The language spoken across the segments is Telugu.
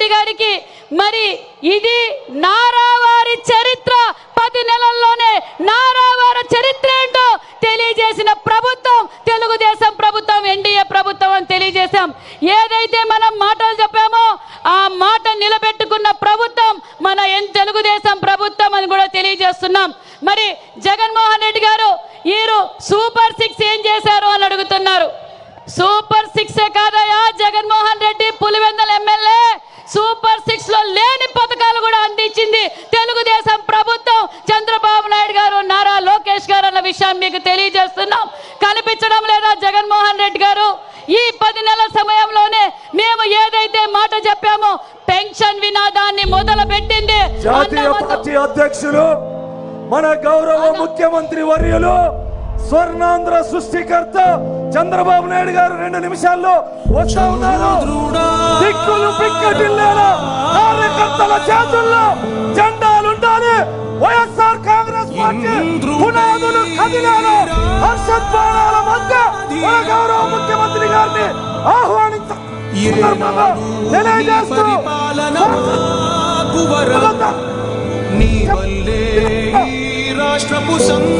రెడ్డి గారికి మరి ఇది నారావారి చరిత్ర. పది నెలల్లోనే నారావారి చరిత్ర ఏంటో తెలియజేసిన ప్రభుత్వం తెలుగుదేశం ప్రభుత్వం ఎన్డీఏ ప్రభుత్వం అని తెలియజేశాం. ఏదైతే మనం మాటలు చెప్పామో ఆ మాట నిలబెట్టుకున్న ప్రభుత్వం మన ఎన్ తెలుగుదేశం ప్రభుత్వం అని కూడా తెలియజేస్తున్నాం. మరి జగన్మోహన్ రెడ్డి గారు వీరు సూపర్ సిక్స్ ఏం చేశారు అని అడుగుతున్నారు. సూపర్ సిక్స్ కాదయా జగన్మోహన్ రెడ్డి పులివెందల ఎమ్మెల్యే. సూపర్ సిక్స్లో లేని పథకాలు కూడా అందించింది తెలుగుదేశం ప్రభుత్వం. చంద్రబాబు నాయుడు గారు నారా లోకేష్ గారు అన్న విషయం మీకు తెలియజేస్తున్నాం. కనిపించడం లేదా జగన్మోహన్ రెడ్డి గారు? ఈ పది నెలల సమయంలోనే మేము ఏదైతే మాట చెప్పామో పెన్షన్ వినాదాన్ని మొదలు పెట్టింది జాతీయ పార్టీ అధ్యక్షులు మన గౌరవ ముఖ్యమంత్రి వర్యులు స్వర్ణాంధ్ర సృష్టికర్త చంద్రబాబు నాయుడు గారు రెండు నిమిషాల్లో వస్తా ఉన్నారు. దిక్కులు పిక్కటిల్లేలా కార్యకర్తల చేతుల్లో జెండాలుండాలి. వైఎస్ఆర్ కాంగ్రెస్ పార్టీ పునాదులు కదిలేలా హర్షద్వారాల మధ్య మన గౌరవ ముఖ్యమంత్రి గారిని ఆహ్వానించ తెలియజేస్తూ నీ వల్లే రాష్ట్రపు సంక్షేమం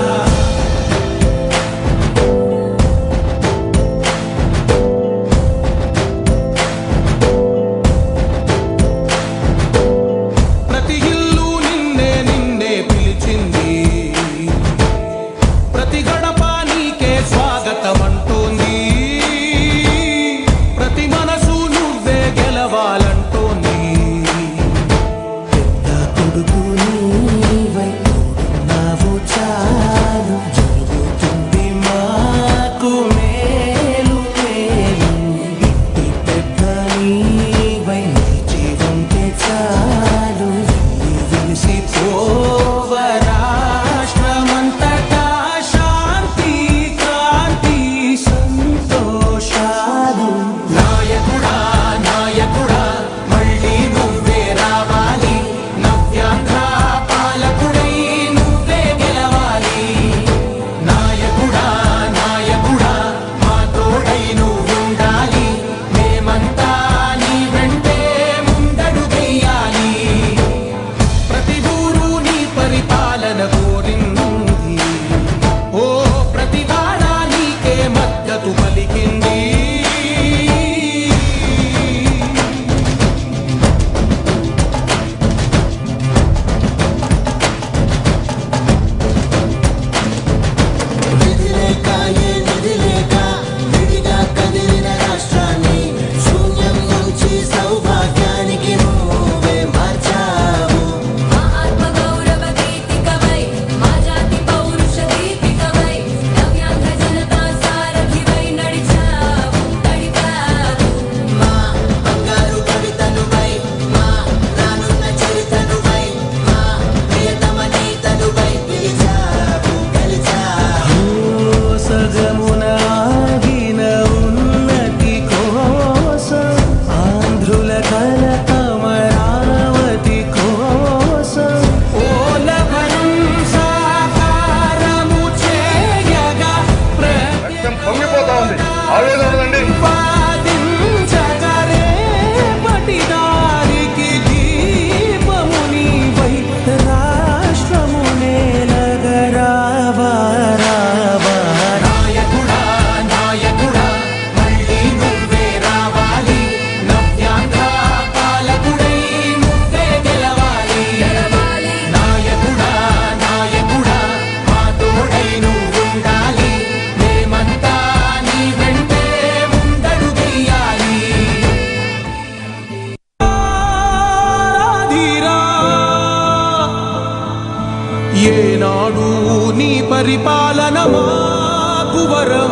ఏనాడు నీ పరిపాలన మాకు వరం.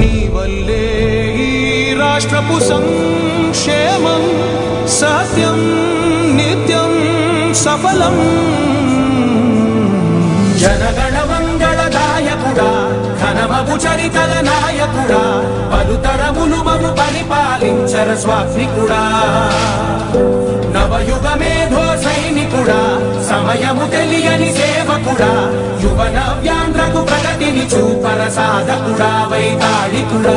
నీ వల్లే ఈ రాష్ట్రపు సంక్షేమం సత్యం నిత్యం సఫలం. జనగణ మంగళదాయకుడా ఘనమగు చరితల నాయకుడా పలుతరములు మము పరిపాలించర స్వాత్మికుడా. నవయుగ మేధో సైనికుడా సమయము తెలియని సేవకుడా యువన నవ్యాంధ్రకు ప్రగతిని చూపర సాధకుడా వైతాళికుడా.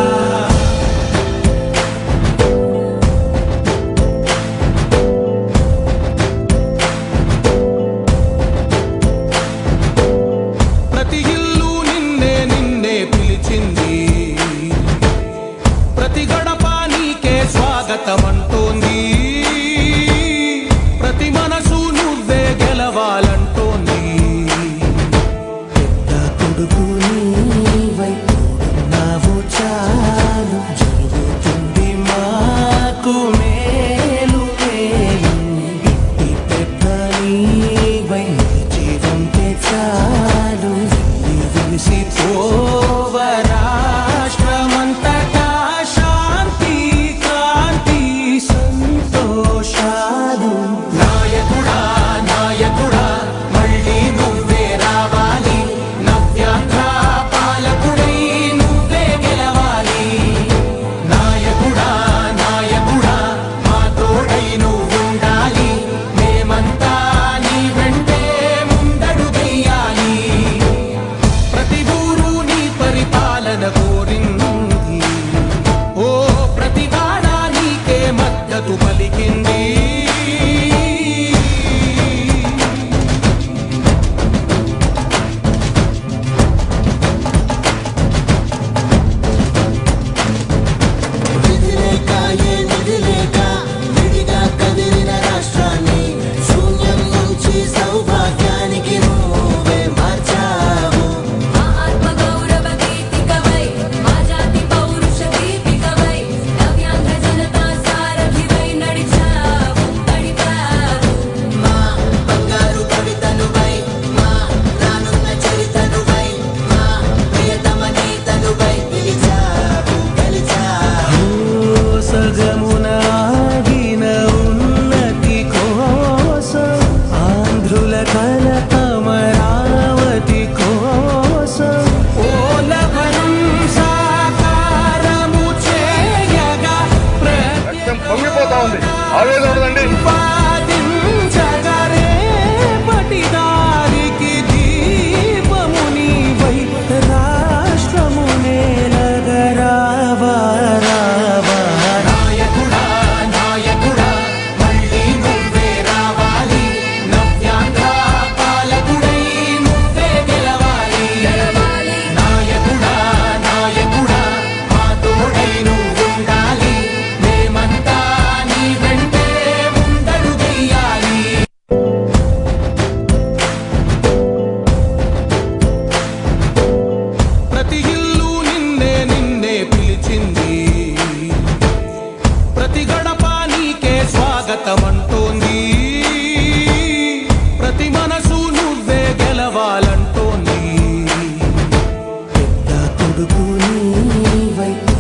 போனி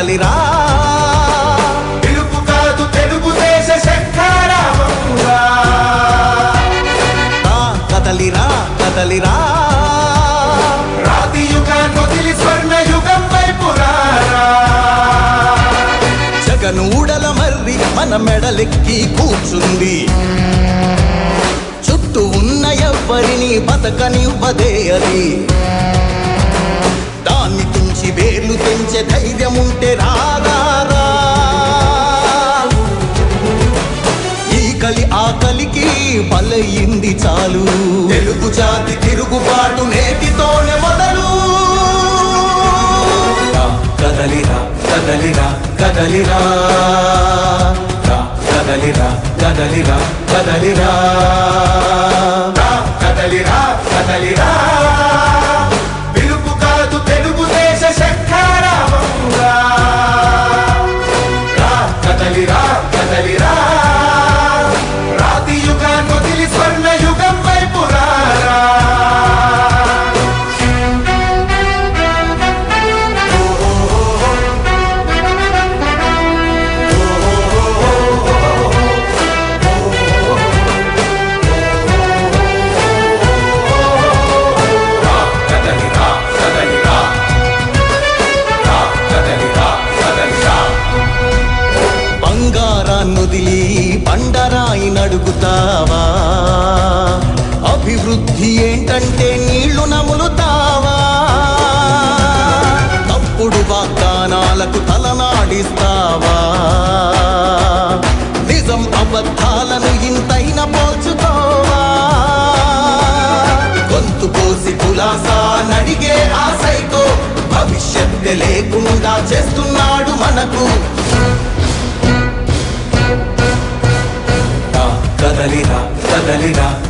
కదలిరా. కాదు తెలుగుదేశ కదలిరా కదలిరా. రాతి యుగాన్ని వదిలి స్వర్ణ యుగం వైపు రారా. జగనూడల మర్రి మన మెడలెక్కి కూర్చుంది. చుట్టూ ఉన్న ఎవ్వరిని బతకనివ్వదే అది. దాన్ని పది వేలు తెంచే ధైర్యం ఉంటే రాగారా ఈ కలి ఆకలికి బలయింది చాలు. తెలుగు జాతి తిరుగుబాటు నేటితోనే మొదలు. కదలిరా కదలిరా కదలిరా కదలిరా కదలిరా కదలిరా కదలిరా నీకంటే నీళ్ళు నములుతావా? తప్పుడు వాగ్దానాలకు తలనాడిస్తావా? నిజం అబద్ధాలను ఇంతైన పోల్చుకోవా? గొంతు పోసి కులాసా నడిగే ఆ భవిష్యత్తు లేకుండా చేస్తున్నాడు మనకు. కదలిరా కదలిరా.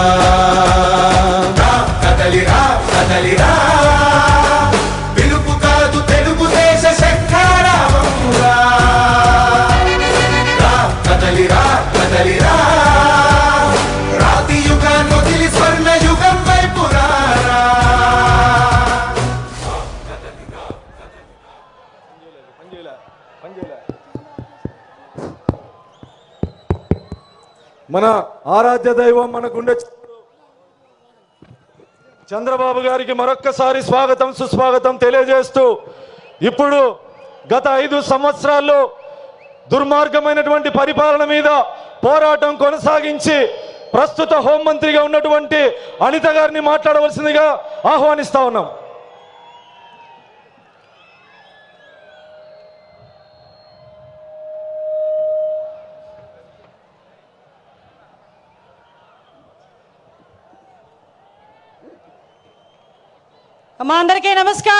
మన ఆరాధ్య దైవం మనకుండే చంద్రబాబు గారికి మరొక్కసారి స్వాగతం సుస్వాగతం తెలియజేస్తూ ఇప్పుడు గత ఐదు సంవత్సరాల్లో దుర్మార్గమైనటువంటి పరిపాలన మీద పోరాటం కొనసాగించి ప్రస్తుత హోంమంత్రిగా ఉన్నటువంటి అనిత గారిని మాట్లాడవలసిందిగా ఆహ్వానిస్తా ఉన్నాం. మా అందరికీ నమస్కారం.